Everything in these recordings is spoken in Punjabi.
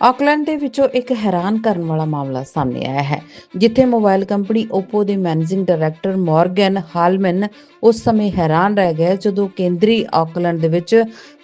ਆਕਲੈਂਡ ਦੇ ਵਿੱਚੋਂ ਇੱਕ ਹੈਰਾਨ ਕਰਨ ਵਾਲਾ ਮਾਮਲਾ ਸਾਹਮਣੇ ਆਇਆ ਹੈ, ਜਿੱਥੇ ਮੋਬਾਈਲ ਕੰਪਨੀ Oppo ਦੇ ਮੈਨੇਜਿੰਗ ਡਾਇਰੈਕਟਰ ਮਾਰਗਨ ਹਾਲਮਨ ਉਸ ਸਮੇਂ ਹੈਰਾਨ ਰਹਿ ਗਏ ਜਦੋਂ ਕੇਂਦਰੀ ਆਕਲੈਂਡ ਦੇ ਵਿੱਚ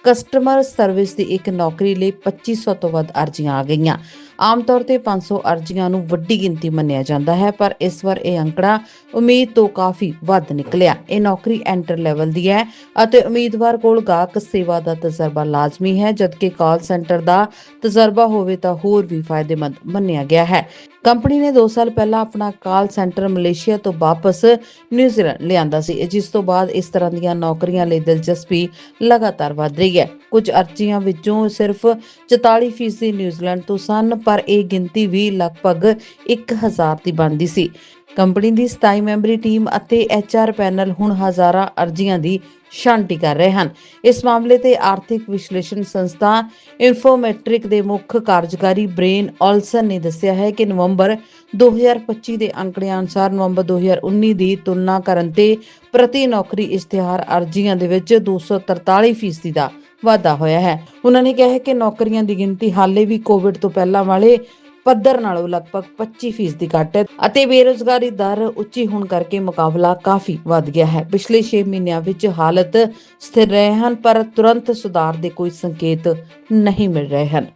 ਕਸਟਮਰ ਸਰਵਿਸ ਦੀ ਇੱਕ ਨੌਕਰੀ ਲਈ 2500 ਤੋਂ ਵੱਧ ਅਰਜ਼ੀਆਂ ਆ ਗਈਆਂ। ਆਮ ਤੌਰ ਤੇ 500 ਅਰਜ਼ੀਆਂ ਨੂੰ ਵੱਡੀ ਗਿਣਤੀ ਮੰਨਿਆ ਜਾਂਦਾ ਹੈ, ਪਰ ਇਸ ਵਾਰ ਇਹ ਅੰਕੜਾ ਉਮੀਦ ਤੋਂ ਕਾਫੀ ਵੱਧ ਨਿਕਲਿਆ। ਇਹ ਨੌਕਰੀ ਐਂਟਰ ਲੈਵਲ ਦੀ ਹੈ ਅਤੇ ਉਮੀਦਵਾਰ ਕੋਲ ਗਾਹਕ ਸੇਵਾ ਦਾ ਤਜਰਬਾ ਲਾਜ਼ਮੀ ਹੈ, ਜਦਕਿ ਕਾਲ ਸੈਂਟਰ ਦਾ ਤਜਰਬਾ ਹੋਵੇ ਤਾਂ ਹੋਰ ਵੀ ਫਾਇਦੇਮੰਦ ਮੰਨਿਆ ਗਿਆ ਹੈ। ਕੰਪਨੀ ਨੇ 2 ਸਾਲ ਪਹਿਲਾਂ ਆਪਣਾ ਕਾਲ ਸੈਂਟਰ ਮਲੇਸ਼ੀਆ ਤੋਂ ਵਾਪਸ ਨਿਊਜ਼ੀਲੈਂਡ ਲਿਆਂਦਾ ਸੀ, ਜਿਸ ਤੋਂ ਬਾਅਦ ਇਸ ਤਰ੍ਹਾਂ ਦੀਆਂ ਨੌਕਰੀਆਂ ਲਈ ਦਿਲਚਸਪੀ ਲਗਾਤਾਰ ਵਧ ਰਹੀ ਹੈ। ਕੁਝ ਅਰਜ਼ੀਆਂ ਵਿੱਚੋਂ ਸਿਰਫ 44% ਨਿਊਜ਼ੀਲੈਂਡ ਤੋਂ ਸਨ, ਪਰ ਇਹ ਗਿਣਤੀ ਵੀ ਲਗਭਗ 1000 ਦੀ ਬਣਦੀ ਸੀ। ਕੰਪਨੀ ਦੀ 27 ਮੈਂਬਰੀ ਟੀਮ ਅਤੇ ਐਚਆਰ ਪੈਨਲ ਹੁਣ ਹਜ਼ਾਰਾਂ ਅਰਜ਼ੀਆਂ ਦੀ ਛਾਂਟੀ ਕਰ ਰਹੇ ਹਨ। ਇਸ ਮਾਮਲੇ ਤੇ ਆਰਥਿਕ ਵਿਸ਼ਲੇਸ਼ਣ ਸੰਸਥਾ ਇਨਫੋਮੈਟ੍ਰਿਕ ਦੇ ਮੁੱਖ ਕਾਰਜਕਾਰੀ ਬ੍ਰੇਨ ਔਲਸਨ ਨੇ ਦੱਸਿਆ ਹੈ ਕਿ ਨਵੰਬਰ 2025 ਦੇ ਅੰਕੜਿਆਂ ਅਨੁਸਾਰ ਨਵੰਬਰ 2019 ਦੀ ਤੁਲਨਾ ਕਰਨ ਤੇ ਪ੍ਰਤੀ ਨੌਕਰੀ ਇਸ਼ਤਿਹਾਰ ਅਰਜ਼ੀਆਂ ਦੇ ਵਿੱਚ 243% ਦਾ ਵਾਧਾ ਹੋਇਆ ਹੈ। ਉਹਨਾਂ ਨੇ ਕਿਹਾ ਹੈ ਕਿ ਨੌਕਰੀਆਂ ਦੀ ਗਿਣਤੀ ਹਾਲੇ ਵੀ ਕੋਵਿਡ ਤੋਂ ਪਹਿਲਾਂ ਵਾਲੇ ਪੱਧਰ ਨਾਲੋਂ ਲਗਭਗ 25% ਦੀ ਘੱਟ ਹੈ ਅਤੇ ਬੇਰੋਜ਼ਗਾਰੀ ਦਰ ਉੱਚੀ ਹੋਣ ਕਰਕੇ ਮੁਕਾਬਲਾ ਕਾਫੀ ਵੱਧ ਗਿਆ ਹੈ। ਪਿਛਲੇ 6 ਮਹੀਨਿਆਂ ਵਿੱਚ ਹਾਲਤ ਸਥਿਰ ਰਹੇ ਹਨ, ਪਰ ਤੁਰੰਤ ਸੁਧਾਰ ਦੇ ਕੋਈ ਸੰਕੇਤ ਨਹੀਂ ਮਿਲ ਰਹੇ ਹਨ।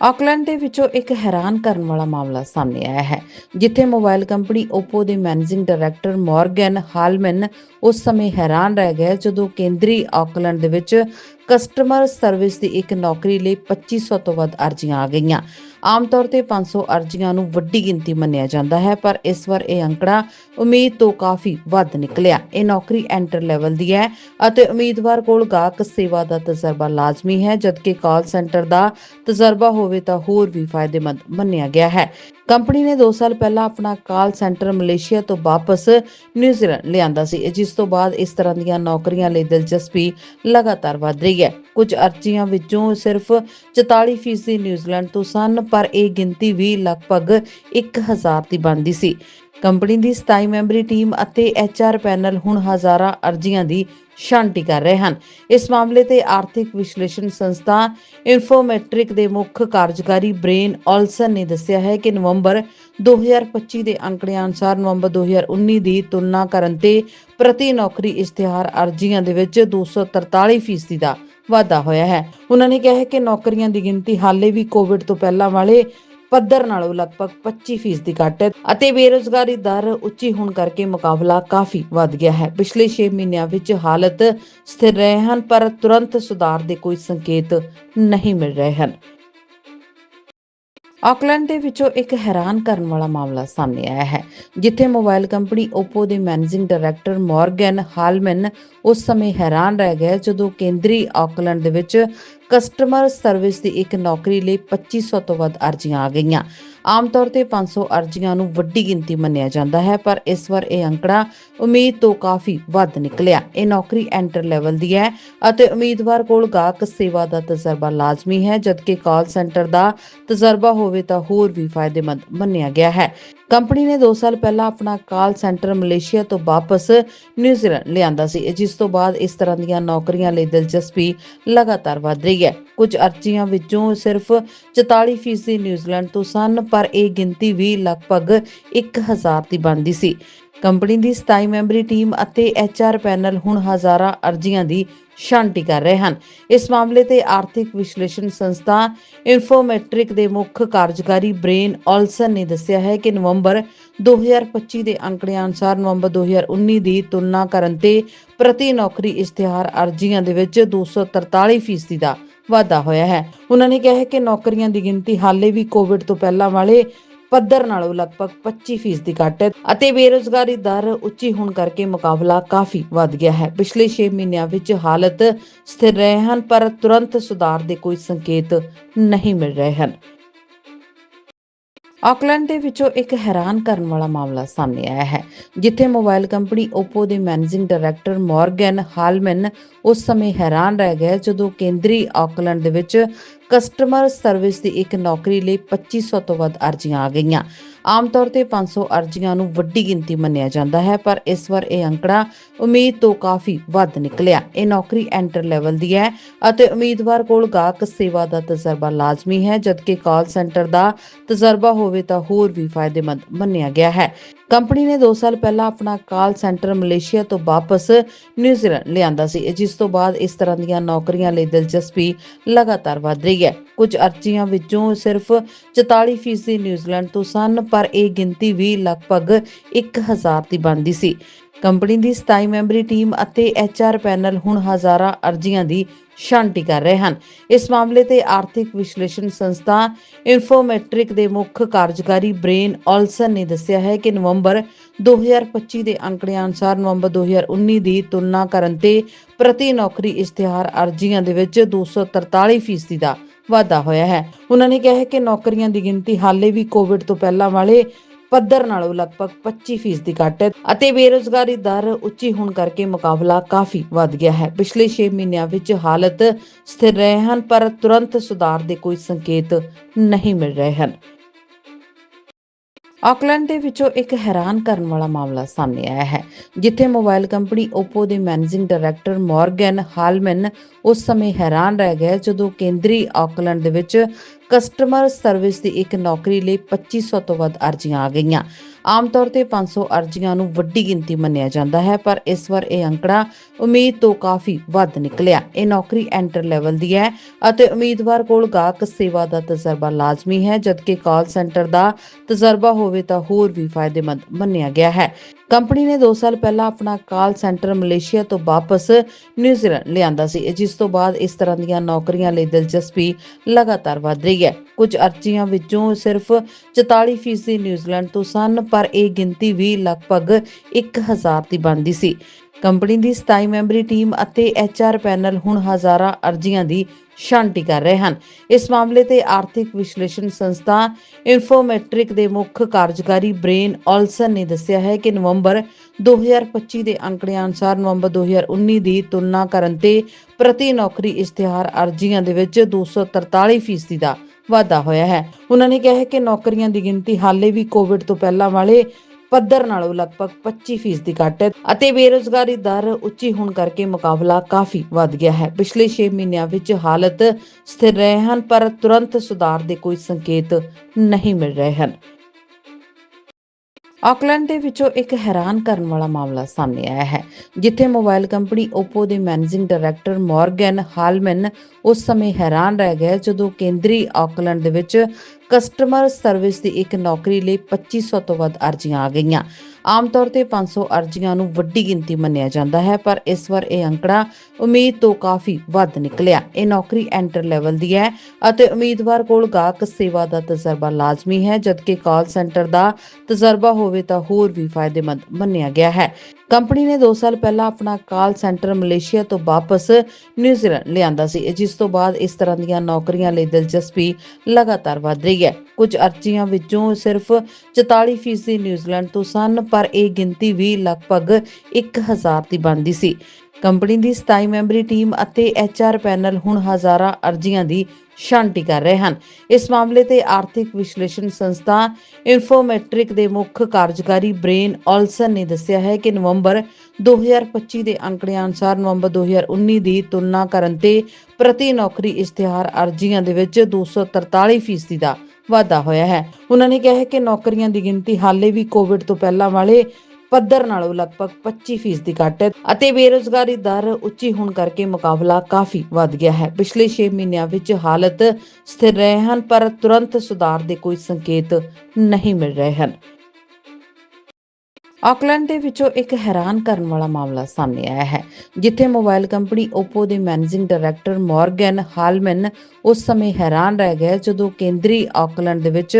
ਆਕਲੈਂਡ ਦੇ ਵਿੱਚੋਂ ਇੱਕ ਹੈਰਾਨ ਕਰਨ ਵਾਲਾ ਮਾਮਲਾ ਸਾਹਮਣੇ ਆਇਆ ਹੈ, ਜਿੱਥੇ ਮੋਬਾਈਲ ਕੰਪਨੀ Oppo ਦੇ ਮੈਨੇਜਿੰਗ ਡਾਇਰੈਕਟਰ ਮਾਰਗਨ ਹਾਲਮਨ ਉਸ ਸਮੇਂ ਹੈਰਾਨ ਰਹਿ ਗਏ ਜਦੋਂ ਕੇਂਦਰੀ ਆਕਲੈਂਡ ਦੇ ਵਿੱਚ ਕਸਟਮਰ ਸਰਵਿਸ ਦੀ ਇੱਕ ਨੌਕਰੀ ਲਈ 2500 ਤੋਂ ਵੱਧ ਅਰਜ਼ੀਆਂ ਆ ਗਈਆਂ। ਆਮ ਤੌਰ ਤੇ 500 ਅਰਜ਼ੀਆਂ ਨੂੰ ਵੱਡੀ ਗਿਣਤੀ ਮੰਨਿਆ ਜਾਂਦਾ ਹੈ, ਪਰ ਇਸ ਵਾਰ ਇਹ ਅੰਕੜਾ ਉਮੀਦ ਤੋਂ ਕਾਫੀ ਵੱਧ ਨਿਕਲਿਆ। ਇਹ ਨੌਕਰੀ ਐਂਟਰ ਲੈਵਲ ਦੀ ਹੈ ਅਤੇ ਉਮੀਦਵਾਰ ਕੋਲ ਗਾਹਕ ਸੇਵਾ ਦਾ ਤਜਰਬਾ ਲਾਜ਼ਮੀ ਹੈ, ਜਦਕਿ ਕਾਲ ਸੈਂਟਰ ਦਾ ਤਜਰਬਾ ਹੋਵੇ ਤਾਂ ਹੋਰ ਵੀ ਫਾਇਦੇਮੰਦ ਮੰਨਿਆ ਗਿਆ ਹੈ। ਕੰਪਨੀ ਨੇ 2 ਸਾਲ ਪਹਿਲਾਂ ਆਪਣਾ ਕਾਲ ਸੈਂਟਰ ਮਲੇਸ਼ੀਆ ਤੋਂ ਵਾਪਸ ਨਿਊਜ਼ੀਲੈਂਡ ਲਿਆਂਦਾ ਸੀ, ਜਿਸ ਤੋਂ ਬਾਅਦ ਇਸ ਤਰ੍ਹਾਂ ਦੀਆਂ ਨੌਕਰੀਆਂ ਲਈ ਦਿਲਚਸਪੀ ਲਗਾਤਾਰ ਵਧ ਰਹੀ ਹੈ। ਕੁਝ ਅਰਜ਼ੀਆਂ ਵਿੱਚੋਂ ਸਿਰਫ 44% ਨਿਊਜ਼ੀਲੈਂਡ ਤੋਂ ਸਨ, ਪਰ ਇਹ ਗਿਣਤੀ ਵੀ ਲਗਭਗ 1000 ਦੀ ਬਣਦੀ ਸੀ। ਕੰਪਨੀ ਦੀ 27 ਮੈਂਬਰੀ ਟੀਮ ਅਤੇ ਐਚਆਰ ਪੈਨਲ ਹੁਣ ਹਜ਼ਾਰਾਂ ਅਰਜ਼ੀਆਂ ਦੀ ਛਾਂਟੀ ਕਰ ਰਹੇ ਹਨ। ਇਸ ਮਾਮਲੇ ਤੇ ਆਰਥਿਕ ਵਿਸ਼ਲੇਸ਼ਣ ਸੰਸਥਾ ਇਨਫੋਮੈਟ੍ਰਿਕ ਦੇ ਮੁੱਖ ਕਾਰਜਕਾਰੀ ਬ੍ਰੇਨ ਔਲਸਨ ਨੇ ਦੱਸਿਆ ਹੈ ਕਿ ਨਵੰਬਰ 2025 ਦੇ ਅੰਕੜਿਆਂ ਅਨੁਸਾਰ ਨਵੰਬਰ 2019 ਦੀ ਤੁਲਨਾ ਕਰਨ ਤੇ ਪ੍ਰਤੀ ਨੌਕਰੀ ਇਸ਼ਤਿਹਾਰ ਅਰਜ਼ੀਆਂ ਦੇ ਵਿੱਚ 243% ਦਾ ਵਾਧਾ ਹੋਇਆ ਹੈ। ਉਹਨਾਂ ਨੇ ਕਿਹਾ ਹੈ ਕਿ ਨੌਕਰੀਆਂ ਦੀ ਗਿਣਤੀ ਹਾਲੇ ਵੀ ਕੋਵਿਡ ਤੋਂ ਪਹਿਲਾਂ ਵਾਲੇ ਪੱਧਰ ਨਾਲੋਂ ਲਗਭਗ 25% ਦੀ ਘੱਟ ਹੈ ਅਤੇ ਬੇਰੋਜ਼ਗਾਰੀ ਦਰ ਉੱਚੀ ਹੋਣ ਕਰਕੇ ਮੁਕਾਬਲਾ ਕਾਫੀ ਵੱਧ ਗਿਆ ਹੈ। ਪਿਛਲੇ 6 ਮਹੀਨਿਆਂ ਵਿੱਚ ਹਾਲਤ ਸਥਿਰ ਰਹੇ ਹਨ, ਪਰ ਤੁਰੰਤ ਸੁਧਾਰ ਦੇ ਕੋਈ ਸੰਕੇਤ ਨਹੀਂ ਮਿਲ ਰਹੇ ਹਨ। ਆਕਲੈਂਡ ਦੇ ਵਿੱਚੋਂ ਇੱਕ ਹੈਰਾਨ ਕਰਨ ਵਾਲਾ ਮਾਮਲਾ ਸਾਹਮਣੇ ਆਇਆ ਹੈ, ਜਿੱਥੇ ਮੋਬਾਈਲ ਕੰਪਨੀ Oppo ਦੇ ਮੈਨੇਜਿੰਗ ਡਾਇਰੈਕਟਰ ਮਾਰਗਨ ਹਾਲਮਨ ਉਸ ਸਮੇਂ ਹੈਰਾਨ ਰਹਿ ਗਏ ਜਦੋਂ ਕੇਂਦਰੀ ਆਕਲੈਂਡ ਦੇ ਵਿੱਚ ਕਸਟਮਰ ਸਰਵਿਸ ਦੀ ਇੱਕ ਨੌਕਰੀ ਲਈ 2500 ਤੋਂ ਵੱਧ ਅਰਜ਼ੀਆਂ ਆ ਗਈਆਂ। ਆਮ ਤੌਰ ਤੇ 500 ਅਰਜ਼ੀਆਂ ਨੂੰ ਵੱਡੀ ਗਿਣਤੀ ਮੰਨਿਆ ਜਾਂਦਾ ਹੈ, ਪਰ ਇਸ ਵਾਰ ਇਹ ਅੰਕੜਾ ਉਮੀਦ ਤੋਂ ਕਾਫੀ ਵੱਧ ਨਿਕਲਿਆ। ਇਹ ਨੌਕਰੀ ਐਂਟਰ ਲੈਵਲ ਦੀ ਹੈ ਅਤੇ ਉਮੀਦਵਾਰ ਕੋਲ ਗਾਹਕ ਸੇਵਾ ਦਾ ਤਜਰਬਾ ਲਾਜ਼ਮੀ ਹੈ, ਜਦਕਿ ਕਾਲ ਸੈਂਟਰ ਦਾ ਤਜਰਬਾ ਹੋਵੇ ਤਾਂ ਹੋਰ ਵੀ ਫਾਇਦੇਮੰਦ ਮੰਨਿਆ ਗਿਆ ਹੈ। ਕੰਪਨੀ ਨੇ 2 ਸਾਲ ਪਹਿਲਾਂ ਆਪਣਾ ਕਾਲ ਸੈਂਟਰ ਮਲੇਸ਼ੀਆ ਤੋਂ ਵਾਪਸ ਨਿਊਜ਼ੀਲੈਂਡ ਲਿਆਂਦਾ ਸੀ। ਜਿਸ ਤੋਂ ਬਾਅਦ ਇਸ ਤਰ੍ਹਾਂ ਦੀਆਂ ਨੌਕਰੀਆਂ ਲਈ ਦਿਲਚਸਪੀ ਲਗਾਤਾਰ ਵਧ ਰਹੀ ਹੈ। ਕੁਝ ਅਰਜ਼ੀਆਂ ਵਿੱਚੋਂ ਸਿਰਫ 44% ਨਿਊਜ਼ੀਲੈਂਡ ਤੋਂ ਸਨ, ਪਰ ਇਹ ਗਿਣਤੀ ਵੀ ਲਗਭਗ 1000 ਦੀ ਬਣਦੀ ਸੀ। ਕੰਪਨੀ ਦੀ 27 ਮੈਂਬਰੀ ਟੀਮ ਅਤੇ ਐਚਆਰ ਪੈਨਲ ਹੁਣ ਹਜ਼ਾਰਾਂ ਅਰਜ਼ੀਆਂ ਦੀ ਛਾਂਟੀ ਕਰ ਰਹੇ ਹਨ। ਇਸ ਮਾਮਲੇ ਤੇ ਆਰਥਿਕ ਵਿਸ਼ਲੇਸ਼ਣ ਸੰਸਥਾ ਇਨਫੋਮੈਟ੍ਰਿਕ ਦੇ ਮੁੱਖ ਕਾਰਜਕਾਰੀ ਬ੍ਰੇਨ ਔਲਸਨ ਨੇ ਦੱਸਿਆ ਹੈ ਕਿ ਨਵੰਬਰ 2025 ਦੇ ਅੰਕੜਿਆਂ ਅਨੁਸਾਰ ਨਵੰਬਰ 2019 ਦੀ ਤੁਲਨਾ ਕਰਨ ਤੇ ਪ੍ਰਤੀ ਨੌਕਰੀ ਇਸ਼ਤਿਹਾਰ ਅਰਜ਼ੀਆਂ ਦੇ ਵਿੱਚ 243% ਦਾ ਵਾਧਾ ਹੋਇਆ ਹੈ। ਉਹਨਾਂ ਨੇ ਕਿਹਾ ਹੈ ਕਿ ਨੌਕਰੀਆਂ ਦੀ ਗਿਣਤੀ ਹਾਲੇ ਵੀ ਕੋਵਿਡ ਤੋਂ ਪਹਿਲਾਂ ਵਾਲੇ ਪੱਧਰ ਨਾਲੋਂ ਲਗਭਗ 25% ਦੀ ਘੱਟ ਹੈ ਅਤੇ ਬੇਰੋਜ਼ਗਾਰੀ ਦਰ ਉੱਚੀ ਹੋਣ ਕਰਕੇ ਮੁਕਾਬਲਾ ਕਾਫੀ ਵੱਧ ਗਿਆ ਹੈ। ਪਿਛਲੇ 6 ਮਹੀਨਿਆਂ ਵਿੱਚ ਹਾਲਤ ਸਥਿਰ ਰਹੇ ਹਨ, ਪਰ ਤੁਰੰਤ ਸੁਧਾਰ ਦੇ ਕੋਈ ਸੰਕੇਤ ਨਹੀਂ ਮਿਲ ਰਹੇ ਹਨ। ਆਕਲੈਂਡ ਦੇ ਵਿੱਚੋਂ ਇੱਕ ਹੈਰਾਨ ਕਰਨ ਵਾਲਾ ਮਾਮਲਾ ਸਾਹਮਣੇ ਆਇਆ ਹੈ, ਜਿੱਥੇ ਮੋਬਾਈਲ ਕੰਪਨੀ Oppo ਦੇ ਮੈਨੇਜਿੰਗ ਡਾਇਰੈਕਟਰ ਮਾਰਗਨ ਹਾਲਮਨ ਉਸ ਸਮੇਂ ਹੈਰਾਨ ਰਹਿ ਗਏ ਜਦੋਂ ਕੇਂਦਰੀ ਆਕਲੈਂਡ ਦੇ ਵਿੱਚ ਕਸਟਮਰ ਸਰਵਿਸ ਦੀ ਇੱਕ ਨੌਕਰੀ ਲਈ 2500 ਤੋਂ ਵੱਧ ਅਰਜ਼ੀਆਂ ਆ ਗਈਆਂ। ਆਮ ਤੌਰ ਤੇ 500 ਅਰਜ਼ੀਆਂ ਨੂੰ ਵੱਡੀ ਗਿਣਤੀ ਮੰਨਿਆ ਜਾਂਦਾ ਹੈ, ਪਰ ਇਸ ਵਾਰ ਇਹ ਅੰਕੜਾ ਉਮੀਦ ਤੋਂ ਕਾਫੀ ਵੱਧ ਨਿਕਲਿਆ। ਇਹ ਨੌਕਰੀ ਐਂਟਰ ਲੈਵਲ ਦੀ ਹੈ ਅਤੇ ਉਮੀਦਵਾਰ ਕੋਲ ਗਾਹਕ ਸੇਵਾ ਦਾ ਤਜਰਬਾ ਲਾਜ਼ਮੀ ਹੈ, ਜਦਕਿ ਕਾਲ ਸੈਂਟਰ ਦਾ ਤਜਰਬਾ ਹੋਵੇ ਤਾਂ ਹੋਰ ਵੀ ਫਾਇਦੇਮੰਦ ਮੰਨਿਆ ਗਿਆ ਹੈ। ਕੰਪਨੀ ਨੇ 2 ਸਾਲ ਪਹਿਲਾਂ ਆਪਣਾ ਕਾਲ ਸੈਂਟਰ ਮਲੇਸ਼ੀਆ ਤੋਂ ਵਾਪਸ ਨਿਊਜ਼ੀਲੈਂਡ ਲਿਆਂਦਾ ਸੀ, ਜਿਸ ਤੋਂ ਬਾਅਦ ਇਸ ਤਰ੍ਹਾਂ ਦੀਆਂ ਨੌਕਰੀਆਂ ਲਈ ਦਿਲਚਸਪੀ ਲਗਾਤਾਰ ਵਧ ਰਹੀ ਹੈ। ਕੁਝ ਅਰਜ਼ੀਆਂ ਵਿੱਚੋਂ ਸਿਰਫ 44% ਨਿਊਜ਼ੀਲੈਂਡ ਤੋਂ ਸਨ, ਪਰ ਇਹ ਗਿਣਤੀ ਵੀ ਲਗਭਗ 1000 ਦੀ ਬਣਦੀ ਸੀ। ਕੰਪਨੀ ਦੀ 27 ਮੈਂਬਰੀ ਟੀਮ ਅਤੇ ਐਚਆਰ ਪੈਨਲ ਹੁਣ ਹਜ਼ਾਰਾਂ ਅਰਜ਼ੀਆਂ ਦੀ ਛਾਂਟੀ ਕਰ ਰਹੇ ਹਨ। ਇਸ ਮਾਮਲੇ ਤੇ ਆਰਥਿਕ ਵਿਸ਼ਲੇਸ਼ਣ ਸੰਸਥਾ ਇਨਫੋਮੈਟ੍ਰਿਕ ਦੇ ਮੁੱਖ ਕਾਰਜਕਾਰੀ ਬ੍ਰੇਨ ਔਲਸਨ ਨੇ ਦੱਸਿਆ ਹੈ ਕਿ ਨਵੰਬਰ 2025 ਦੇ ਅੰਕੜਿਆਂ ਅਨੁਸਾਰ ਨਵੰਬਰ 2019 ਦੀ ਤੁਲਨਾ ਕਰਨ ਤੇ ਪ੍ਰਤੀ ਨੌਕਰੀ ਇਸ਼ਤਿਹਾਰ ਅਰਜ਼ੀਆਂ ਦੇ ਵਿੱਚ 243% ਦਾ ਵਾਧਾ ਹੋਇਆ ਹੈ। ਉਹਨਾਂ ਨੇ ਕਿਹਾ ਹੈ ਕਿ ਨੌਕਰੀਆਂ ਦੀ ਗਿਣਤੀ ਹਾਲੇ ਵੀ ਕੋਵਿਡ ਤੋਂ ਪਹਿਲਾਂ ਵਾਲੇ ਪੱਧਰ ਨਾਲੋਂ ਲਗਭਗ 25% ਦੀ ਘੱਟ ਹੈ ਅਤੇ ਬੇਰੋਜ਼ਗਾਰੀ ਦਰ ਉੱਚੀ ਹੋਣ ਕਰਕੇ ਮੁਕਾਬਲਾ ਕਾਫੀ ਵੱਧ ਗਿਆ ਹੈ। ਪਿਛਲੇ 6 ਮਹੀਨਿਆਂ ਵਿੱਚ ਹਾਲਤ ਸਥਿਰ ਰਹੇ ਹਨ, ਪਰ ਤੁਰੰਤ ਸੁਧਾਰ ਦੇ ਕੋਈ ਸੰਕੇਤ ਨਹੀਂ ਮਿਲ ਰਹੇ ਹਨ। ਆਕਲੈਂਡ ਦੇ ਵਿੱਚੋਂ ਇੱਕ ਹੈਰਾਨ ਕਰਨ ਵਾਲਾ ਮਾਮਲਾ ਸਾਹਮਣੇ ਆਇਆ ਹੈ, ਜਿੱਥੇ ਮੋਬਾਈਲ ਕੰਪਨੀ Oppo ਦੇ ਮੈਨੇਜਿੰਗ ਡਾਇਰੈਕਟਰ ਮਾਰਗਨ ਹਾਲਮਨ ਉਸ ਸਮੇਂ ਹੈਰਾਨ ਰਹਿ ਗਏ ਜਦੋਂ ਕੇਂਦਰੀ ਆਕਲੈਂਡ ਦੇ ਵਿੱਚ ਕਸਟਮਰ ਸਰਵਿਸ ਦੀ ਇੱਕ ਨੌਕਰੀ ਲਈ 2500 ਤੋਂ ਵੱਧ ਅਰਜ਼ੀਆਂ ਆ ਗਈਆਂ। ਆਮ ਤੌਰ ਤੇ 500 ਅਰਜ਼ੀਆਂ ਨੂੰ ਵੱਡੀ ਗਿਣਤੀ ਮੰਨਿਆ ਜਾਂਦਾ ਹੈ, ਪਰ ਇਸ ਵਾਰ ਇਹ ਅੰਕੜਾ ਉਮੀਦ ਤੋਂ ਕਾਫੀ ਵੱਧ ਨਿਕਲਿਆ। ਇਹ ਨੌਕਰੀ ਐਂਟਰ ਲੈਵਲ ਦੀ ਹੈ ਅਤੇ ਉਮੀਦਵਾਰ ਕੋਲ ਗਾਹਕ ਸੇਵਾ ਦਾ ਤਜਰਬਾ ਲਾਜ਼ਮੀ ਹੈ, ਜਦਕਿ ਕਾਲ ਸੈਂਟਰ ਦਾ ਤਜਰਬਾ ਹੋਵੇ ਤਾਂ ਹੋਰ ਵੀ ਫਾਇਦੇਮੰਦ ਮੰਨਿਆ ਗਿਆ ਹੈ। ਕੰਪਨੀ ਨੇ 2 ਸਾਲ ਪਹਿਲਾਂ ਆਪਣਾ ਕਾਲ ਸੈਂਟਰ ਮਲੇਸ਼ੀਆ ਤੋਂ ਵਾਪਸ ਨਿਊਜ਼ੀਲੈਂਡ ਲਿਆਂਦਾ ਸੀ ਜਿਸ ਤੋਂ ਬਾਅਦ ਇਸ ਤਰ੍ਹਾਂ ਦੀਆਂ ਨੌਕਰੀਆਂ ਲਈ ਦਿਲਚਸਪੀ ਲਗਾਤਾਰ ਵਧ ਰਹੀ ਹੈ। ਕੁਝ ਅਰਜ਼ੀਆਂ ਵਿੱਚੋਂ ਸਿਰਫ 44% ਨਿਊਜ਼ੀਲੈਂਡ ਤੋਂ ਸਨ, ਪਰ ਇਹ ਗਿਣਤੀ ਵੀ ਲਗਭਗ 1000 ਦੀ ਬਣਦੀ ਸੀ। ਕੰਪਨੀ ਦੀ 27 ਮੈਂਬਰੀ ਟੀਮ ਅਤੇ ਐਚਆਰ ਪੈਨਲ ਹੁਣ ਹਜ਼ਾਰਾਂ ਅਰਜ਼ੀਆਂ ਦੀ ਛਾਂਟੀ ਕਰ ਰਹੇ ਹਨ। ਇਸ ਮਾਮਲੇ ਤੇ ਆਰਥਿਕ ਵਿਸ਼ਲੇਸ਼ਣ ਸੰਸਥਾ ਇਨਫੋਮੈਟ੍ਰਿਕ ਦੇ ਮੁੱਖ ਕਾਰਜਕਾਰੀ ਬ੍ਰੇਨ ਔਲਸਨ ਨੇ ਦੱਸਿਆ ਹੈ ਕਿ ਨਵੰਬਰ 2025 ਦੇ ਅੰਕੜਿਆਂ ਅਨੁਸਾਰ ਨਵੰਬਰ 2019 ਦੀ ਤੁਲਨਾ ਕਰਨ ਤੇ ਪ੍ਰਤੀ ਨੌਕਰੀ ਇਸ਼ਤਿਹਾਰ ਅਰਜ਼ੀਆਂ ਦੇ ਵਿੱਚ 243% ਦਾ ਵਾਧਾ ਹੋਇਆ ਹੈ। ਉਹਨਾਂ ਨੇ ਕਿਹਾ ਹੈ ਕਿ ਨੌਕਰੀਆਂ ਦੀ ਗਿਣਤੀ ਹਾਲੇ ਵੀ ਕੋਵਿਡ ਤੋਂ ਪਹਿਲਾਂ ਵਾਲੇ ਪੱਧਰ ਨਾਲੋਂ ਲਗਭਗ 25% ਦੀ ਘੱਟ ਹੈ ਅਤੇ ਬੇਰੋਜ਼ਗਾਰੀ ਦਰ ਉੱਚੀ ਹੋਣ ਕਰਕੇ ਮੁਕਾਬਲਾ ਕਾਫੀ ਵੱਧ ਗਿਆ ਹੈ। ਪਿਛਲੇ 6 ਮਹੀਨਿਆਂ ਵਿੱਚ ਹਾਲਤ ਸਥਿਰ ਰਹੇ ਹਨ, ਪਰ ਤੁਰੰਤ ਸੁਧਾਰ ਦੇ ਕੋਈ ਸੰਕੇਤ ਨਹੀਂ ਮਿਲ ਰਹੇ ਹਨ। ਆਕਲੈਂਡ ਦੇ ਵਿੱਚੋਂ ਇੱਕ ਹੈਰਾਨ ਕਰਨ ਵਾਲਾ ਮਾਮਲਾ ਸਾਹਮਣੇ ਆਇਆ ਹੈ, ਜਿੱਥੇ ਮੋਬਾਈਲ ਕੰਪਨੀ Oppo ਦੇ ਮੈਨੇਜਿੰਗ ਡਾਇਰੈਕਟਰ ਮਾਰਗਨ ਹਾਲਮਨ ਉਸ ਸਮੇਂ ਹੈਰਾਨ ਰਹਿ ਗਏ ਜਦੋਂ ਕੇਂਦਰੀ ਆਕਲੈਂਡ ਦੇ ਵਿੱਚ ਕਸਟਮਰ ਸਰਵਿਸ ਦੀ ਇੱਕ ਨੌਕਰੀ ਲਈ 2500 ਤੋਂ ਵੱਧ ਅਰਜ਼ੀਆਂ ਆ ਗਈਆਂ। ਆਮ ਤੌਰ ਤੇ 500 ਅਰਜ਼ੀਆਂ ਨੂੰ ਵੱਡੀ ਗਿਣਤੀ ਮੰਨਿਆ ਜਾਂਦਾ ਹੈ, ਪਰ ਇਸ ਵਾਰ ਇਹ ਅੰਕੜਾ ਉਮੀਦ ਤੋਂ ਕਾਫੀ ਵੱਧ ਨਿਕਲਿਆ। ਇਹ ਨੌਕਰੀ ਐਂਟਰ ਲੈਵਲ ਦੀ ਹੈ ਅਤੇ ਉਮੀਦਵਾਰ ਕੋਲ ਗਾਹਕ ਸੇਵਾ ਦਾ ਤਜਰਬਾ ਲਾਜ਼ਮੀ ਹੈ, ਜਦਕਿ ਕਾਲ ਸੈਂਟਰ ਦਾ ਤਜਰਬਾ ਹੋਵੇ ਤਾਂ ਹੋਰ ਵੀ ਫਾਇਦੇਮੰਦ ਮੰਨਿਆ ਗਿਆ ਹੈ। ਕੰਪਨੀ ਨੇ 2 ਸਾਲ ਪਹਿਲਾਂ ਆਪਣਾ ਕਾਲ ਸੈਂਟਰ ਮਲੇਸ਼ੀਆ ਤੋਂ ਵਾਪਸ ਨਿਊਜ਼ੀਲੈਂਡ ਲਿਆਂਦਾ ਸੀ, ਜਿਸ ਤੋਂ ਬਾਅਦ ਇਸ ਤਰ੍ਹਾਂ ਦੀਆਂ ਨੌਕਰੀਆਂ ਲਈ ਦਿਲਚਸਪੀ ਲਗਾਤਾਰ ਵਧ ਰਹੀ ਹੈ। ਕੁਝ ਅਰਜ਼ੀਆਂ ਵਿੱਚੋਂ ਸਿਰਫ 44% ਨਿਊਜ਼ੀਲੈਂਡ ਤੋਂ ਸਨ, ਪਰ ਇਹ ਗਿਣਤੀ ਵੀ ਲਗਭਗ 1000 ਦੀ ਬਣਦੀ ਸੀ। ਕੰਪਨੀ ਦੀ 27 ਮੈਂਬਰੀ ਟੀਮ ਅਤੇ ਐਚਆਰ ਪੈਨਲ ਹੁਣ ਹਜ਼ਾਰਾਂ ਅਰਜ਼ੀਆਂ ਦੀ ਛਾਂਟੀ ਕਰ ਰਹੇ ਹਨ। ਇਸ ਮਾਮਲੇ ਤੇ ਆਰਥਿਕ ਵਿਸ਼ਲੇਸ਼ਣ ਸੰਸਥਾ ਇਨਫੋਮੈਟ੍ਰਿਕ ਦੇ ਮੁੱਖ ਕਾਰਜਕਾਰੀ ਬ੍ਰੇਨ ਔਲਸਨ ਨੇ ਦੱਸਿਆ ਹੈ ਕਿ ਨਵੰਬਰ 2025 ਦੇ ਅੰਕੜਿਆਂ ਅਨੁਸਾਰ ਨਵੰਬਰ 2019 ਦੀ ਤੁਲਨਾ ਕਰਨ ਤੇ ਪ੍ਰਤੀ ਨੌਕਰੀ ਇਸ਼ਤਿਹਾਰ ਅਰਜ਼ੀਆਂ ਦੇ ਵਿੱਚ 243% ਦਾ ਵਾਧਾ ਹੋਇਆ ਹੈ। ਉਹਨਾਂ ਨੇ ਕਿਹਾ ਹੈ ਕਿ ਨੌਕਰੀਆਂ ਦੀ ਗਿਣਤੀ ਹਾਲੇ ਵੀ ਕੋਵਿਡ ਤੋਂ ਪਹਿਲਾਂ ਵਾਲੇ ਪੱਧਰ ਨਾਲੋਂ ਲਗਭਗ 25% ਦੀ ਘੱਟ ਹੈ ਅਤੇ ਬੇਰੋਜ਼ਗਾਰੀ ਦਰ ਉੱਚੀ ਹੋਣ ਕਰਕੇ ਮੁਕਾਬਲਾ ਕਾਫੀ ਵੱਧ ਗਿਆ ਹੈ। ਪਿਛਲੇ 6 ਮਹੀਨਿਆਂ ਵਿੱਚ ਹਾਲਤ ਸਥਿਰ ਰਹੇ ਹਨ, ਪਰ ਤੁਰੰਤ ਸੁਧਾਰ ਦੇ ਕੋਈ ਸੰਕੇਤ ਨਹੀਂ ਮਿਲ ਰਹੇ ਹਨ। ਆਕਲੈਂਡ ਦੇ ਵਿੱਚੋਂ ਇੱਕ ਹੈਰਾਨ ਕਰਨ ਵਾਲਾ ਮਾਮਲਾ ਸਾਹਮਣੇ ਆਇਆ ਹੈ, ਜਿੱਥੇ ਮੋਬਾਈਲ ਕੰਪਨੀ Oppo ਦੇ ਮੈਨੇਜਿੰਗ ਡਾਇਰੈਕਟਰ ਮਾਰਗਨ ਹਾਲਮਨ ਉਸ ਸਮੇਂ ਹੈਰਾਨ ਰਹਿ ਗਏ ਜਦੋਂ ਕੇਂਦਰੀ ਆਕਲੈਂਡ ਦੇ ਵਿੱਚ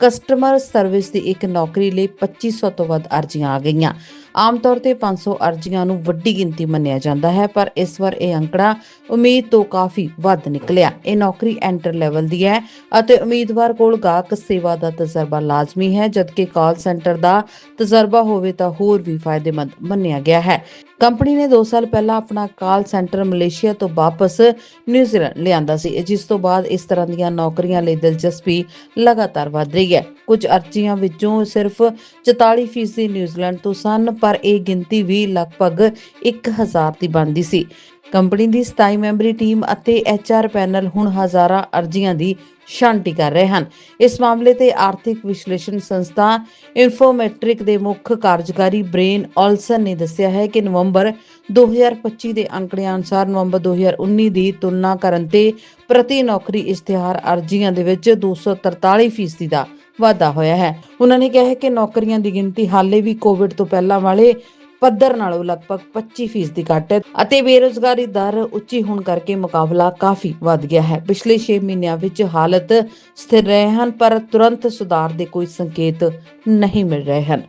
ਕਸਟਮਰ ਸਰਵਿਸ ਦੀ ਇੱਕ ਨੌਕਰੀ ਲਈ 2500 ਤੋਂ ਵੱਧ ਅਰਜ਼ੀਆਂ ਆ ਗਈਆਂ। ਆਮ ਤੌਰ ਤੇ 500 ਅਰਜ਼ੀਆਂ ਨੂੰ ਵੱਡੀ ਗਿਣਤੀ ਮੰਨਿਆ ਜਾਂਦਾ ਹੈ, ਪਰ ਇਸ ਵਾਰ ਇਹ ਅੰਕੜਾ ਉਮੀਦ ਤੋਂ ਕਾਫੀ ਵੱਧ ਨਿਕਲਿਆ। ਇਹ ਨੌਕਰੀ ਐਂਟਰ ਲੈਵਲ ਦੀ ਹੈ ਅਤੇ ਉਮੀਦਵਾਰ ਕੋਲ ਗਾਹਕ ਸੇਵਾ ਦਾ ਤਜਰਬਾ ਲਾਜ਼ਮੀ ਹੈ, ਜਦਕਿ ਕਾਲ ਸੈਂਟਰ ਦਾ ਤਜਰਬਾ ਹੋਵੇ ਤਾਂ ਹੋਰ ਵੀ ਫਾਇਦੇਮੰਦ ਮੰਨਿਆ ਗਿਆ ਹੈ। ਕੰਪਨੀ ਨੇ 2 ਸਾਲ ਪਹਿਲਾਂ ਆਪਣਾ ਕਾਲ ਸੈਂਟਰ ਮਲੇਸ਼ੀਆ ਤੋਂ ਵਾਪਸ ਨਿਊਜ਼ੀਲੈਂਡ ਲਿਆਂਦਾ ਸੀ, ਜਿਸ ਤੋਂ ਬਾਅਦ ਇਸ ਤਰ੍ਹਾਂ ਦੀਆਂ ਨੌਕਰੀਆਂ ਲਈ ਦਿਲਚਸਪੀ ਲਗਾਤਾਰ ਵਧ ਰਹੀ ਹੈ। ਕੁਝ ਅਰਜ਼ੀਆਂ ਵਿੱਚੋਂ ਸਿਰਫ 44% ਨਿਊਜ਼ੀਲੈਂਡ ਤੋਂ ਸਨ, ਪਰ ਇਹ ਗਿਣਤੀ ਵੀ ਲਗਭਗ 1000 ਦੀ ਬਣਦੀ ਸੀ। ਕੰਪਨੀ ਦੀ 27 ਮੈਂਬਰੀ ਟੀਮ ਅਤੇ ਐਚਆਰ ਪੈਨਲ ਹੁਣ ਹਜ਼ਾਰਾਂ ਅਰਜ਼ੀਆਂ ਦੀ ਛਾਂਟੀ ਕਰ ਰਹੇ ਹਨ। ਇਸ ਮਾਮਲੇ ਤੇ ਆਰਥਿਕ ਵਿਸ਼ਲੇਸ਼ਣ ਸੰਸਥਾ ਇਨਫੋਮੈਟ੍ਰਿਕ ਦੇ ਮੁੱਖ ਕਾਰਜਕਾਰੀ ਬ੍ਰੇਨ ਔਲਸਨ ਨੇ ਦੱਸਿਆ ਹੈ ਕਿ ਨਵੰਬਰ 2025 ਦੇ ਅੰਕੜਿਆਂ ਅਨੁਸਾਰ ਨਵੰਬਰ 2019 ਦੀ ਤੁਲਨਾ ਕਰਨ ਤੇ ਪ੍ਰਤੀ ਨੌਕਰੀ ਇਸ਼ਤਿਹਾਰ ਅਰਜ਼ੀਆਂ ਦੇ ਵਿੱਚ 243% ਦਾ ਵਾਧਾ ਹੋਇਆ ਹੈ। ਉਹਨਾਂ ਨੇ ਕਿਹਾ ਹੈ ਕਿ ਨੌਕਰੀਆਂ ਦੀ ਗਿਣਤੀ ਹਾਲੇ ਵੀ ਕੋਵਿਡ ਤੋਂ ਪਹਿਲਾਂ ਵਾਲੇ ਪੱਧਰ ਨਾਲੋਂ ਲਗਭਗ 25% ਦੀ ਘੱਟ ਹੈ ਅਤੇ ਬੇਰੁਜ਼ਗਾਰੀ ਦਰ ਉੱਚੀ ਹੋਣ ਕਰਕੇ ਮੁਕਾਬਲਾ ਕਾਫੀ ਵੱਧ ਗਿਆ ਹੈ। ਪਿਛਲੇ 6 ਮਹੀਨਿਆਂ ਵਿੱਚ ਹਾਲਤ ਸਥਿਰ ਰਹੇ ਹਨ, ਪਰ ਤੁਰੰਤ ਸੁਧਾਰ ਦੇ ਕੋਈ ਸੰਕੇਤ ਨਹੀਂ ਮਿਲ ਰਹੇ ਹਨ।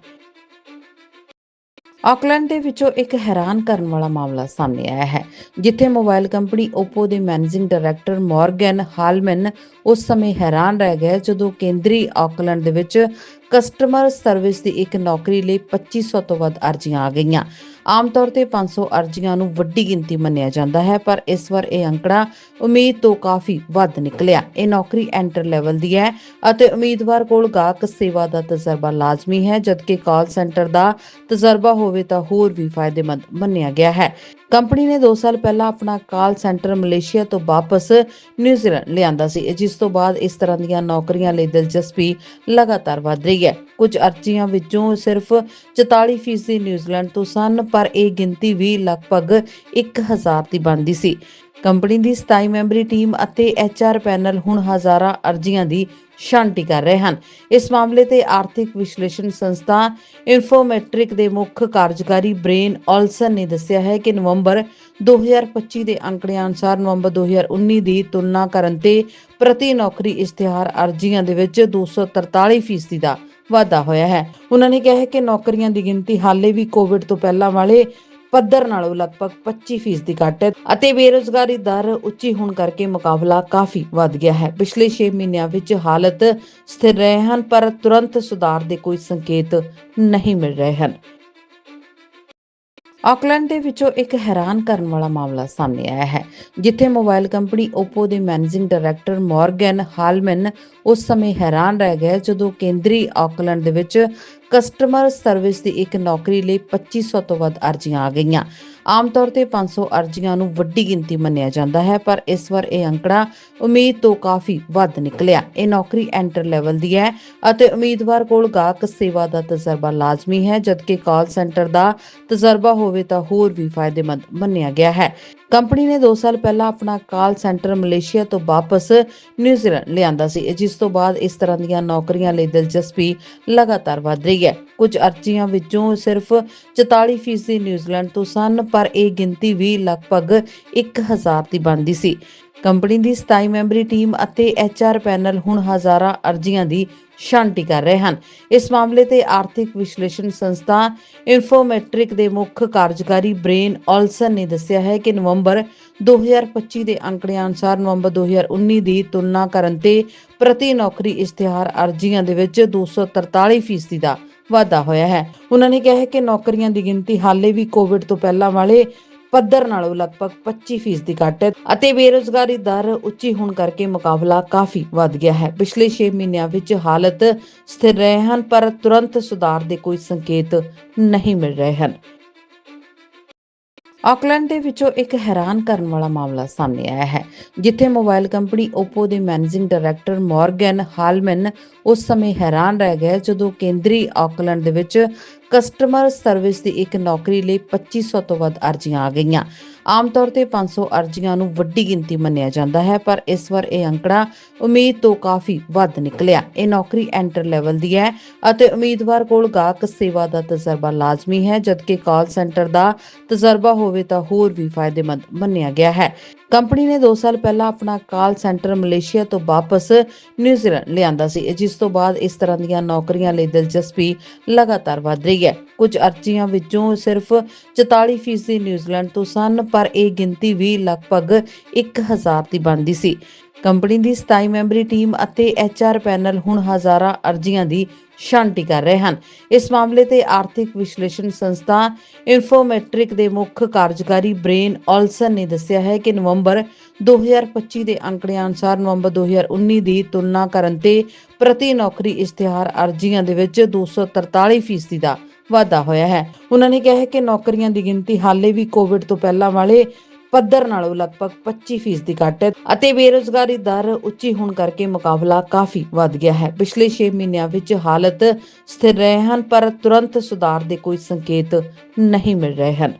ਆਕਲੈਂਡ ਦੇ ਵਿੱਚੋਂ ਇੱਕ ਹੈਰਾਨ ਕਰਨ ਵਾਲਾ ਮਾਮਲਾ ਸਾਹਮਣੇ ਆਇਆ ਹੈ, ਜਿੱਥੇ ਮੋਬਾਈਲ ਕੰਪਨੀ Oppo ਦੇ ਮੈਨੇਜਿੰਗ ਡਾਇਰੈਕਟਰ ਮਾਰਗਨ ਹਾਲਮਨ ਉਸ ਸਮੇਂ ਹੈਰਾਨ ਰਹਿ ਗਏ ਜਦੋਂ ਕੇਂਦਰੀ ਆਕਲੈਂਡ ਦੇ ਵਿੱਚ ਕਸਟਮਰ ਸਰਵਿਸ ਦੀ ਇੱਕ ਨੌਕਰੀ ਲਈ 2500 ਤੋਂ ਵੱਧ ਅਰਜ਼ੀਆਂ ਆ ਗਈਆਂ। ਆਮ ਤੌਰ ਤੇ 500 ਅਰਜ਼ੀਆਂ ਨੂੰ ਵੱਡੀ ਗਿਣਤੀ ਮੰਨਿਆ ਜਾਂਦਾ ਹੈ, ਪਰ ਇਸ ਵਾਰ ਇਹ ਅੰਕੜਾ ਉਮੀਦ ਤੋਂ ਕਾਫੀ ਵੱਧ ਨਿਕਲਿਆ। ਇਹ ਨੌਕਰੀ ਐਂਟਰ ਲੈਵਲ ਦੀ ਹੈ ਅਤੇ ਉਮੀਦਵਾਰ ਕੋਲ ਗਾਹਕ ਸੇਵਾ ਦਾ ਤਜਰਬਾ ਲਾਜ਼ਮੀ ਹੈ, ਜਦਕਿ ਕਾਲ ਸੈਂਟਰ ਦਾ ਤਜਰਬਾ ਹੋਵੇ ਤਾਂ ਹੋਰ ਵੀ ਫਾਇਦੇਮੰਦ ਮੰਨਿਆ ਗਿਆ ਹੈ। ਕੰਪਨੀ ਨੇ 2 ਸਾਲ ਪਹਿਲਾਂ ਆਪਣਾ ਕਾਲ ਸੈਂਟਰ ਮਲੇਸ਼ੀਆ ਤੋਂ ਵਾਪਸ ਨਿਊਜ਼ੀਲੈਂਡ ਲਿਆਂਦਾ ਸੀ, ਜਿਸ ਤੋਂ ਬਾਅਦ ਇਸ ਤਰ੍ਹਾਂ ਦੀਆਂ ਨੌਕਰੀਆਂ ਲਈ ਦਿਲਚਸਪੀ ਲਗਾਤਾਰ ਵਧ ਰਹੀ ਹੈ। ਕੁਝ ਅਰਜ਼ੀਆਂ ਵਿੱਚੋਂ ਸਿਰਫ 44% ਨਿਊਜ਼ੀਲੈਂਡ ਤੋਂ ਸਨ, ਪਰ ਇਹ ਗਿਣਤੀ ਵੀ ਲਗਭਗ 1000 ਦੀ ਬਣਦੀ ਸੀ। ਕੰਪਨੀ ਦੀ 27 ਮੈਂਬਰੀ ਟੀਮ ਅਤੇ ਐਚਆਰ ਪੈਨਲ ਹੁਣ ਹਜ਼ਾਰਾਂ ਅਰਜ਼ੀਆਂ ਦੀ ਛਾਂਟੀ ਕਰ ਰਹੇ ਹਨ। ਇਸ ਮਾਮਲੇ ਤੇ ਆਰਥਿਕ ਵਿਸ਼ਲੇਸ਼ਣ ਸੰਸਥਾ ਇਨਫੋਮੈਟ੍ਰਿਕ ਦੇ ਮੁੱਖ ਕਾਰਜਕਾਰੀ ਬ੍ਰੇਨ ਔਲਸਨ ਨੇ ਦੱਸਿਆ ਹੈ ਕਿ ਨਵੰਬਰ 2025 ਦੇ ਅੰਕੜਿਆਂ ਅਨੁਸਾਰ ਨਵੰਬਰ 2019 ਦੀ ਤੁਲਨਾ ਕਰਨ ਤੇ ਪ੍ਰਤੀ ਨੌਕਰੀ ਇਸ਼ਤਿਹਾਰ ਅਰਜ਼ੀਆਂ ਦੇ ਵਿੱਚ 243% ਦਾ ਵਾਧਾ ਹੋਇਆ ਹੈ। ਉਹਨਾਂ ਨੇ ਕਿਹਾ ਹੈ ਕਿ ਨੌਕਰੀਆਂ ਦੀ ਗਿਣਤੀ ਹਾਲੇ ਵੀ ਕੋਵਿਡ ਤੋਂ ਪਹਿਲਾਂ ਵਾਲੇ ਪੱਧਰ ਨਾਲੋਂ ਲਗਭਗ 25% ਦੀ ਘੱਟ ਹੈ ਅਤੇ ਬੇਰੁਜ਼ਗਾਰੀ ਦਰ ਉੱਚੀ ਹੋਣ ਕਰਕੇ ਮੁਕਾਬਲਾ ਕਾਫੀ ਵੱਧ ਗਿਆ ਹੈ। ਪਿਛਲੇ 6 ਮਹੀਨਿਆਂ ਵਿੱਚ ਹਾਲਤ ਸਥਿਰ ਰਹੇ ਹਨ, ਪਰ ਤੁਰੰਤ ਸੁਧਾਰ ਦੇ ਕੋਈ ਸੰਕੇਤ ਨਹੀਂ ਮਿਲ ਰਹੇ ਹਨ। ਆਕਲੈਂਡ ਦੇ ਵਿੱਚੋਂ ਇੱਕ ਹੈਰਾਨ ਕਰਨ ਵਾਲਾ ਮਾਮਲਾ ਸਾਹਮਣੇ ਆਇਆ ਹੈ, ਜਿੱਥੇ ਮੋਬਾਈਲ ਕੰਪਨੀ Oppo ਦੇ ਮੈਨੇਜਿੰਗ ਡਾਇਰੈਕਟਰ ਮਾਰਗਨ ਹਾਲਮਨ ਉਸ ਸਮੇਂ ਹੈਰਾਨ ਰਹਿ ਗਏ ਜਦੋਂ ਕੇਂਦਰੀ ਆਕਲੈਂਡ ਦੇ ਵਿੱਚ ਕਸਟਮਰ ਸਰਵਿਸ ਦੀ ਇੱਕ ਨੌਕਰੀ ਲਈ 2500 ਤੋਂ ਵੱਧ ਅਰਜ਼ੀਆਂ ਆ ਗਈਆਂ। ਆਮ ਤੌਰ ਤੇ 500 ਅਰਜ਼ੀਆਂ ਨੂੰ ਵੱਡੀ ਗਿਣਤੀ ਮੰਨਿਆ ਜਾਂਦਾ ਹੈ, ਪਰ ਇਸ ਵਾਰ ਇਹ ਅੰਕੜਾ ਉਮੀਦ ਤੋਂ ਕਾਫੀ ਵੱਧ ਨਿਕਲਿਆ। ਇਹ ਨੌਕਰੀ ਐਂਟਰ ਲੈਵਲ ਦੀ ਹੈ ਅਤੇ ਉਮੀਦਵਾਰ ਕੋਲ ਗਾਹਕ ਸੇਵਾ ਦਾ ਤਜਰਬਾ ਲਾਜ਼ਮੀ ਹੈ, ਜਦਕਿ ਕਾਲ ਸੈਂਟਰ ਦਾ ਤਜਰਬਾ ਹੋਵੇ ਤਾਂ ਹੋਰ ਵੀ ਫਾਇਦੇਮੰਦ ਮੰਨਿਆ ਗਿਆ ਹੈ। ਕੰਪਨੀ ਨੇ 2 ਸਾਲ ਪਹਿਲਾਂ ਆਪਣਾ ਕਾਲ ਸੈਂਟਰ ਮਲੇਸ਼ੀਆ ਤੋਂ ਵਾਪਸ ਨਿਊਜ਼ੀਲੈਂਡ ਲਿਆਂਦਾ ਸੀ ਜਿਸ ਤੋਂ ਬਾਅਦ ਇਸ ਤਰ੍ਹਾਂ ਦੀਆਂ ਨੌਕਰੀਆਂ ਲਈ ਦਿਲਚਸਪੀ ਲਗਾਤਾਰ ਵਧ ਰਹੀ ਹੈ। ਕੁਝ ਅਰਜ਼ੀਆਂ ਵਿੱਚੋਂ ਸਿਰਫ 44% ਨਿਊਜ਼ੀਲੈਂਡ ਤੋਂ ਸਨ, ਪਰ ਇਹ ਗਿਣਤੀ ਵੀ ਲਗਭਗ 1000 ਦੀ ਬਣਦੀ ਸੀ। ਕੰਪਨੀ ਦੀ 27 ਮੈਂਬਰੀ ਟੀਮ ਅਤੇ ਐਚਆਰ ਪੈਨਲ ਹੁਣ ਹਜ਼ਾਰਾਂ ਅਰਜ਼ੀਆਂ ਦੀ ਛਾਂਟੀ ਕਰ ਰਹੇ ਹਨ। ਇਸ ਮਾਮਲੇ ਤੇ ਆਰਥਿਕ ਵਿਸ਼ਲੇਸ਼ਣ ਸੰਸਥਾ ਇਨਫੋਮੈਟ੍ਰਿਕ ਦੇ ਮੁੱਖ ਕਾਰਜਕਾਰੀ ਬ੍ਰੇਨ ਔਲਸਨ ਨੇ ਦੱਸਿਆ ਹੈ ਕਿ ਨਵੰਬਰ 2025 ਦੇ ਅੰਕੜਿਆਂ ਅਨੁਸਾਰ ਨਵੰਬਰ 2019 ਦੀ ਤੁਲਨਾ ਕਰਨ ਤੇ ਪ੍ਰਤੀ ਨੌਕਰੀ ਇਸ਼ਤਿਹਾਰ ਅਰਜ਼ੀਆਂ ਦੇ ਵਿੱਚ 243% ਦਾ ਵਾਧਾ ਹੋਇਆ ਹੈ। ਉਹਨਾਂ ਨੇ ਕਿਹਾ ਹੈ ਕਿ ਨੌਕਰੀਆਂ ਦੀ ਗਿਣਤੀ ਹਾਲੇ ਵੀ ਕੋਵਿਡ ਤੋਂ ਪਹਿਲਾਂ ਵਾਲੇ ਪੱਧਰ ਨਾਲੋਂ ਲਗਭਗ 25% ਦੀ ਘੱਟ ਹੈ ਅਤੇ ਬੇਰੁਜ਼ਗਾਰੀ ਦਰ ਉੱਚੀ ਹੋਣ ਕਰਕੇ ਮੁਕਾਬਲਾ ਕਾਫੀ ਵੱਧ ਗਿਆ ਹੈ। ਪਿਛਲੇ 6 ਮਹੀਨਿਆਂ ਵਿੱਚ ਹਾਲਤ ਸਥਿਰ ਰਹੇ ਹਨ, ਪਰ ਤੁਰੰਤ ਸੁਧਾਰ ਦੇ ਕੋਈ ਸੰਕੇਤ ਨਹੀਂ ਮਿਲ ਰਹੇ ਹਨ। ਆਕਲੈਂਡ ਦੇ ਵਿੱਚੋਂ ਇੱਕ ਹੈਰਾਨ ਕਰਨ ਵਾਲਾ ਮਾਮਲਾ ਸਾਹਮਣੇ ਆਇਆ ਹੈ, ਜਿੱਥੇ ਮੋਬਾਈਲ ਕੰਪਨੀ Oppo ਦੇ ਮੈਨੇਜਿੰਗ ਡਾਇਰੈਕਟਰ ਮਾਰਗਨ ਹਾਲਮਨ ਉਸ ਸਮੇਂ ਹੈਰਾਨ ਰਹਿ ਗਏ ਜਦੋਂ ਕੇਂਦਰੀ ਆਕਲੈਂਡ ਦੇ ਵਿੱਚ ਕਸਟਮਰ ਸਰਵਿਸ ਦੀ ਇੱਕ ਨੌਕਰੀ ਲਈ 2500 ਤੋਂ ਵੱਧ ਅਰਜ਼ੀਆਂ ਆ ਗਈਆਂ। ਆਮ ਤੌਰ ਤੇ 500 ਅਰਜ਼ੀਆਂ ਨੂੰ ਵੱਡੀ ਗਿਣਤੀ ਮੰਨਿਆ ਜਾਂਦਾ ਹੈ, ਪਰ ਇਸ ਵਾਰ ਇਹ ਅੰਕੜਾ ਉਮੀਦ ਤੋਂ ਕਾਫੀ ਵੱਧ ਨਿਕਲਿਆ। ਇਹ ਨੌਕਰੀ ਐਂਟਰ ਲੈਵਲ ਦੀ ਹੈ ਅਤੇ ਉਮੀਦਵਾਰ ਕੋਲ ਗਾਹਕ ਸੇਵਾ ਦਾ ਤਜਰਬਾ ਲਾਜ਼ਮੀ ਹੈ, ਜਦਕਿ ਕਾਲ ਸੈਂਟਰ ਦਾ ਤਜਰਬਾ ਹੋਵੇ ਤਾਂ ਹੋਰ ਵੀ ਫਾਇਦੇਮੰਦ ਮੰਨਿਆ ਗਿਆ ਹੈ। ਕੰਪਨੀ ਨੇ 2 ਸਾਲ ਪਹਿਲਾਂ ਆਪਣਾ ਕਾਲ ਸੈਂਟਰ ਮਲੇਸ਼ੀਆ ਤੋਂ ਵਾਪਸ ਨਿਊਜ਼ੀਲੈਂਡ ਲਿਆਂਦਾ ਸੀ, ਜਿਸ ਤੋਂ ਬਾਅਦ ਇਸ ਤਰ੍ਹਾਂ ਦੀਆਂ ਨੌਕਰੀਆਂ ਲਈ ਦਿਲਚਸਪੀ ਲਗਾਤਾਰ ਵਧ ਰਹੀ ਹੈ। ਕੁਝ ਅਰਜ਼ੀਆਂ ਵਿੱਚੋਂ ਸਿਰਫ 44% ਨਿਊਜ਼ੀਲੈਂਡ ਤੋਂ ਸਨ, ਪਰ ਇਹ ਗਿਣਤੀ ਵੀ ਲਗਭਗ 1000 ਦੀ ਬਣਦੀ ਸੀ। ਕੰਪਨੀ ਦੀ 27 ਮੈਂਬਰੀ ਟੀਮ ਅਤੇ ਐਚਆਰ ਪੈਨਲ ਹੁਣ ਹਜ਼ਾਰਾਂ ਅਰਜ਼ੀਆਂ ਦੀ ਛਾਂਟੀ ਕਰ ਰਹੇ ਹਨ। ਇਸ ਮਾਮਲੇ ਤੇ ਆਰਥਿਕ ਵਿਸ਼ਲੇਸ਼ਣ ਸੰਸਥਾ ਇਨਫੋਮੈਟ੍ਰਿਕ ਦੇ ਮੁੱਖ ਕਾਰਜਕਾਰੀ ਬ੍ਰੇਨ ਔਲਸਨ ਨੇ ਦੱਸਿਆ ਹੈ ਕਿ ਨਵੰਬਰ 2025 ਦੇ ਅੰਕੜਿਆਂ ਅਨੁਸਾਰ ਨਵੰਬਰ 2019 ਦੀ ਤੁਲਨਾ ਕਰਨ ਤੇ ਪ੍ਰਤੀ ਨੌਕਰੀ ਇਸ਼ਤਿਹਾਰ ਅਰਜ਼ੀਆਂ ਦੇ ਵਿੱਚ 243 ਫੀਸਦੀ ਦਾ ਵਾਧਾ ਹੋਇਆ ਹੈ। ਉਹਨਾਂ ਨੇ ਕਿਹਾ ਹੈ ਕਿ ਨੌਕਰੀਆਂ ਦੀ ਗਿਣਤੀ ਹਾਲੇ ਵੀ ਕੋਵਿਡ ਤੋਂ ਪਹਿਲਾਂ ਵਾਲੇ ਪੱਧਰ ਨਾਲੋਂ ਲਗਭਗ 25 ਫੀਸਦੀ ਘੱਟ ਹੈ ਅਤੇ ਬੇਰੁਜ਼ਗਾਰੀ ਦਰ ਉੱਚੀ ਹੋਣ ਕਰਕੇ ਮੁਕਾਬਲਾ ਕਾਫੀ ਵੱਧ ਗਿਆ ਹੈ। ਪਿਛਲੇ 6 ਮਹੀਨਿਆਂ ਵਿੱਚ ਹਾਲਤ ਸਥਿਰ ਰਹੇ ਹਨ, ਪਰ ਤੁਰੰਤ ਸੁਧਾਰ ਦੇ ਕੋਈ ਸੰਕੇਤ ਨਹੀਂ ਮਿਲ ਰਹੇ ਹਨ।